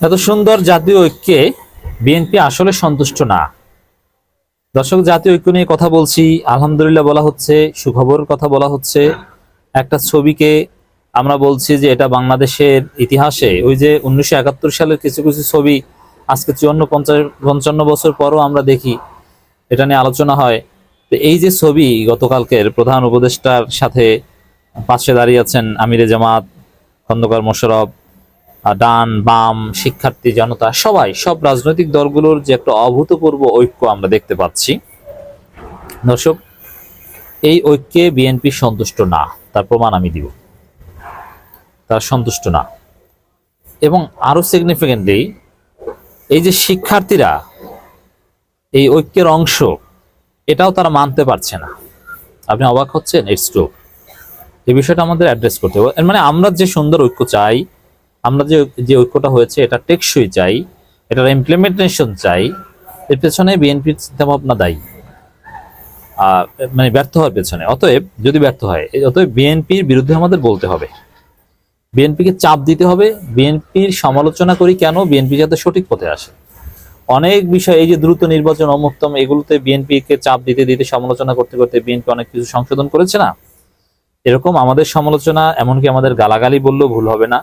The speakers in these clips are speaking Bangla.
এত সুন্দর জাতীয় ঐক্যে বিএনপি আসলে সন্তুষ্ট না। দর্শক, জাতীয় ঐক্য নিয়ে কথা বলছি। আলহামদুলিল্লাহ বলা হচ্ছে, সুখবরের কথা বলা হচ্ছে। একটা ছবিকে আমরা বলছি যে এটা বাংলাদেশের ইতিহাসে। ওই যে উনিশশো একাত্তর সালের কিছু কিছু ছবি আজকে চুয়ান্ন, পঞ্চাশ, পঞ্চান্ন বছর পরও আমরা দেখি। এটা নিয়ে আলোচনা হয়। তো এই যে ছবি গতকালকের প্রধান উপদেষ্টার সাথে পাশে দাঁড়িয়ে আছেন আমিরে জামাত, খন্দকার মোশারফ ডান, বাম, শিক্ষার্থী, জনতা, সবাই, সব রাজনৈতিক দলগুলোর যে একটা অভূতপূর্ব ঐক্য আমরা দেখতে পাচ্ছি। দর্শক, এই ঐক্যে বিএনপি সন্তুষ্ট না, তার প্রমাণ আমি দিব। তার সন্তুষ্ট না। এবং আরও সিগনিফিকেন্টলি এই যে শিক্ষার্থীরা এই ঐক্যের অংশ, এটাও তারা মানতে পারছে না। আপনি অবাক হচ্ছেন? ইটস ট্রু এই বিষয়টা আমাদের অ্যাড্রেস করতে হবে। মানে আমরা যে সুন্দর ঐক্য চাই আমরা যে যে ঐক্যটা হয়েছে, এটা টেকসই চাই, এটার ইমপ্লিমেন্টেশন চাই, এর পেছনে বিএনপির চিন্তাভাবনা দায়ী। মানে ব্যর্থ হওয়ার পেছনে। অতএব, যদি ব্যর্থ হয় অতএব বিএনপির বিরুদ্ধে আমাদের বলতে হবে। বিএনপিকে চাপ দিতে হবে বিএনপির সমালোচনা করি কেন? বিএনপি যাতে সঠিক পথে আসে। অনেক বিষয় এই যে দ্রুত নির্বাচন, অমুক্তম, এগুলোতে বিএনপিকে চাপ দিতে দিতে, সমালোচনা করতে করতে বিএনপি অনেক কিছু সংশোধন করেছে না? এরকম আমাদের সমালোচনা, এমনকি আমাদের গালাগালি বললেও ভুল হবে না।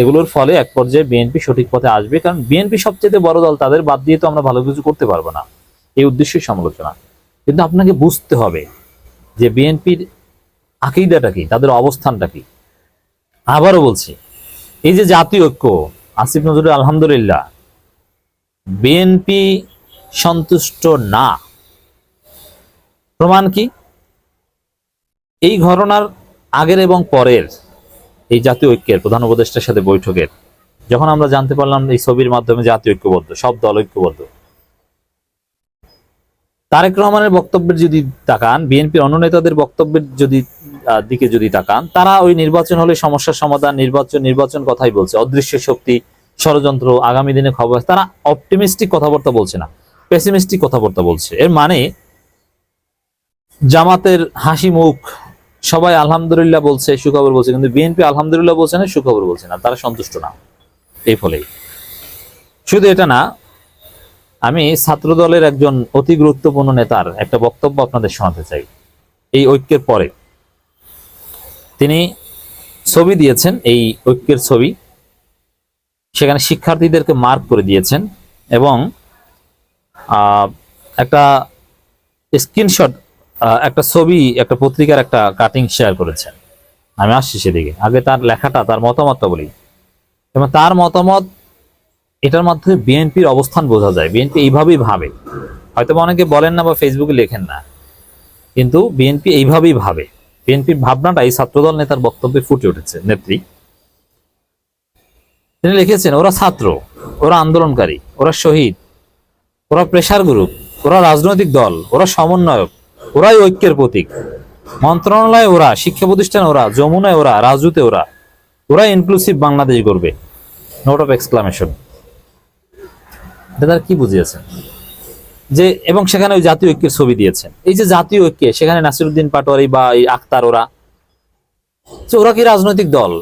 এগুলোর ফলে এক পর্যায়ে বিএনপি সঠিক পথে আসবে, কারণ বিএনপি সবচেয়ে বড় দল, তাদের বাদ দিয়ে তো আমরা ভালো কিছু করতে পারব না। এই উদ্দেশ্যই সমালোচনা। কিন্তু আপনাকে বুঝতে হবে যে বিএনপির আকিদাটা কি, তাদের অবস্থানটা কি। আবারও বলছি, এই যে জাতীয় ঐক্য, আসিফ নজরুল, আলহামদুলিল্লাহ বিএনপি সন্তুষ্ট না। প্রমাণ কি? এই ঘটনার আগের এবং পরের এই জাতীয় ঐক্যের প্রধান উপদেষ্টার সাথে বৈঠকের। যখন আমরা জানতে পারলাম এই ছবির মাধ্যমে জাতীয় ঐক্যবদ্ধ, সব দল ঐক্যবদ্ধ। তারেক রহমানের বক্তব্যের যদি তাকান, বিএনপির অন্য নেতাদের বক্তব্যের যদি দিকে যদি তাকান, তারা ওই নির্বাচন হলে সমস্যার সমাধান, নির্বাচন নির্বাচন কথাই বলছে। অদৃশ্য শক্তি, ষড়যন্ত্র, আগামী দিনে খবর তারা অপটিমিস্টিক কথাবার্তা বলছে না, পেসিমিস্টিক কথাবার্তা বলছে। এর মানে জামাতের হাসি মুখ সবাই আলহামদুলিল্লাহ বলছে, সুখবর বলছে, কিন্তু বিএনপি আলহামদুলিল্লাহ বলছে না, সুখবর বলছে না, তারা সন্তুষ্ট না। এই ফলেই। শুধু এটা না, আমি ছাত্র দলের একজন অতি গুরুত্বপূর্ণ নেতার একটা বক্তব্য আপনাদের শোনাতে চাই। এই ঐক্যের পরে। তিনি ছবি দিয়েছেন, এই ঐক্যের ছবি। সেখানে শিক্ষার্থীদেরকে মার্ক করে দিয়েছেন এবং একটা স্ক্রিনশট একটা ছবি, একটা পত্রিকার একটা কাটিং শেয়ার করেছেন। আমি আসছি সেদিকে। আগে তার লেখাটা, তার মতামতটা বলি। এবং তার মতামত, এটার মাধ্যমে বিএনপির অবস্থান বোঝা যায়। বিএনপি এইভাবেই ভাবে। হয়তো অনেকে বলেন না বা ফেসবুকে লেখেন না। কিন্তু বিএনপি এইভাবেই ভাবে। বিএনপির ভাবনাটা এই ছাত্রদল নেতার বক্তব্যে ফুটে উঠেছে। নেত্রী। তিনি লিখেছেন, ওরা ছাত্র, ওরা আন্দোলনকারী, ওরা শহীদ, ওরা প্রেশার গ্রুপ ওরা রাজনৈতিক দল, ওরা সমন্বয়ক ওরাই ঐক্যের প্রতীক। মন্ত্রণালয়ে ওরা, শিক্ষা প্রতিষ্ঠান ওরা, যমুনায় ওরা রাজুতে ওরা। ওরা ইনক্লুসিভ বাংলাদেশ করবে নোট অফ এক্সক্লামেশন এটা কি বুঝিয়েছেন? যে, এবং সেখানে ওই জাতীয় ঐক্যের ছবি দিয়েছেন। এই যে জাতীয় ঐক্যে, সেখানে নাসিরুদ্দিন পাটোয়ারি বা এই আক্তার ওরা, যে ওরা কি রাজনৈতিক দল?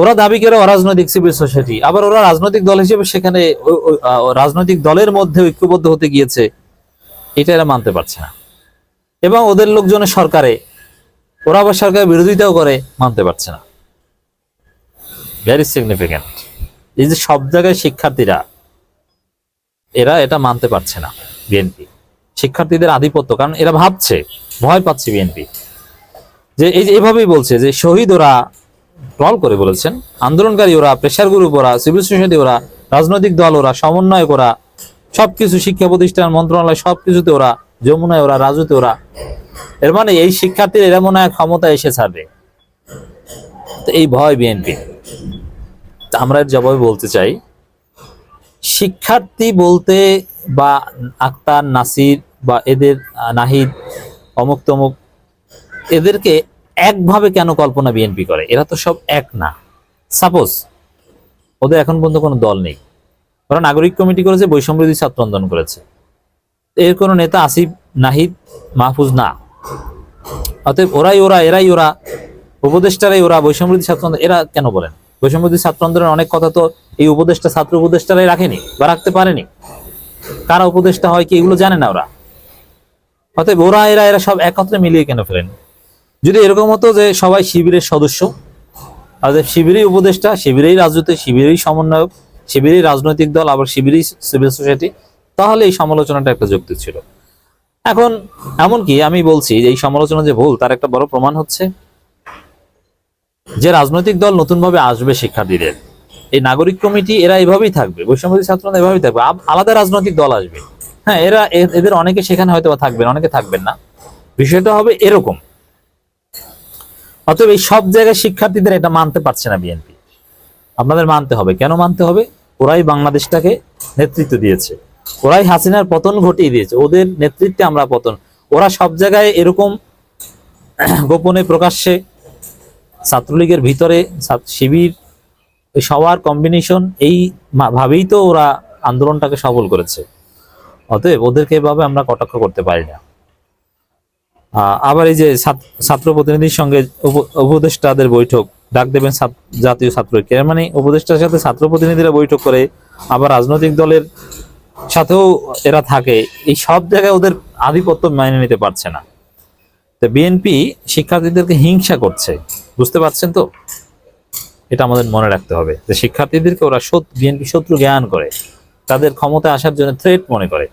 ওরা দাবি করে অরাজনৈতিক সিভিল সোসাইটি আবার ওরা রাজনৈতিক দল হিসেবে সেখানে রাজনৈতিক দলের মধ্যে ঐক্যবদ্ধ হতে গিয়েছে। এটা এরা মানতে পারছে না। এবং ওদের লোকজনের সরকারে, ওরা আবার সরকারের বিরোধিতাও করে, মানতে পারছে না। ভেরি সিগনিফিক্যান্ট এই যে সব জায়গায় শিক্ষার্থীরা, এরা এটা মানতে পারছে না বিএনপি শিক্ষার্থীদের আধিপত্য, কারণ এরা ভাবছে, ভয় পাচ্ছে বিএনপি যে এই যে এভাবেই বলছে যে শহীদ ওরা ট্রল করে বলেছেন, আন্দোলনকারী ওরা প্রেশার গ্রুপ ওরা সিভিল সোসাইটি ওরা, রাজনৈতিক দল ওরা সমন্বয় ওরা সবকিছু শিক্ষা প্রতিষ্ঠান, মন্ত্রণালয়, সবকিছুতে ওরা, যমুনায় ওরা, রাজুতে ওরা। এর মানে এই শিক্ষার্থীর এরা মনে হয় ক্ষমতা এসে ছাড়বে তো এই ভয় বিএনপি আমরা এর জবাবে বলতে চাই, শিক্ষার্থী বলতে বা আক্তার, নাসির বা এদের, নাহিদ অমুক তমুক এদেরকে একভাবে কেন কল্পনা বিএনপি করে? এরা তো সব এক না। সাপোজ ওদের এখন পর্যন্ত কোনো দল নেই। ওরা নাগরিক কমিটি করেছে বৈষম্যবিধি ছাত্র আন্দোলন করেছে। এর কোনো নেতা আসিফ, নাহিদ, মাহফুজ না। অতএব ওরাই ওরা, এরাই ওরা, উপদেষ্টারাই ওরা বৈষম্যবিধি ছাত্র এরা কেন বলেন? বৈষম্যবিরোধী ছাত্র আন্দোলনের অনেক কথা তো এই উপদেষ্টা, ছাত্র উপদেষ্টারাই রাখেনি বা রাখতে পারেনি। কারা উপদেষ্টা হয় কি এগুলো জানে না ওরা। অতএব ওরা, এরা এরা সব একত্রে মিলিয়ে কেন ফেলেন? যদি এরকম হতো যে সবাই শিবিরের সদস্য যে শিবিরেই উপদেষ্টা, শিবিরেই রাজনীতি শিবিরেই সমন্বয়ক শিবিরেই রাজনৈতিক দল, আবার শিবিরেই সিভিল সোসাইটি তাহলে এই সমালোচনাটা একটা যুক্তি ছিল। এখন, এমনকি আমি বলছি যে এই সমালোচনা যে ভুল, তার একটা বড় প্রমাণ হচ্ছে যে রাজনৈতিক দল নতুনভাবে আসবে শিক্ষার্থীদের। এই নাগরিক কমিটি, এরা এভাবেই থাকবে, বৈষম্যবাদী ছাত্ররা এভাবেই থাকবে। আলাদা রাজনৈতিক দল আসবে। হ্যাঁ এরা এদের অনেকে সেখানে হয়তো থাকবেন, অনেকে থাকবেন না। বিষয়টা হবে এরকম। অতএব এই সব জায়গায় শিক্ষার্থীদের এটা মানতে পারছে না বিএনপি। আপনাদের মানতে হবে। কেন মানতে হবে? ওরাই বাংলাদেশটাকে নেতৃত্ব দিয়েছে। ওরাই হাসিনার পতন ঘটিয়ে দিয়েছে। ওদের নেতৃত্বে আমরা পতন। ওরা সব জায়গায় এরকম গোপনে প্রকাশ্যে ছাত্রলীগের ভিতরে শিবির, সবার কম্বিনেশন এই ভাবেই তো ওরা আন্দোলনটাকে সফল করেছে। অতএব ওদেরকে এভাবে আমরা কটাক্ষ করতে পারি না। আবার এই যে ছাত্র- প্রতিনিধির সঙ্গে উপ- উপদেষ্টাদের বৈঠক। ডাক দেবেন জাতীয় ছাত্র ঐক্য। মানে উপদেষ্টার সাথে ছাত্র প্রতিনিধিরা বৈঠক করে, আবার রাজনৈতিক দলের সাথেও এরা থাকে। এই সব জায়গায় ওদের আধিপত্য মেনে নিতে পারছে না। তো বিএনপি শিক্ষার্থীদেরকে হিংসা করছে। বুঝতে পারছেন তো? এটা আমাদের মনে রাখতে হবে যে শিক্ষার্থীদেরকে ওরা বিএনপি শত্রু জ্ঞান করে। তাদের ক্ষমতায় আসার জন্য থ্রেট মনে করে।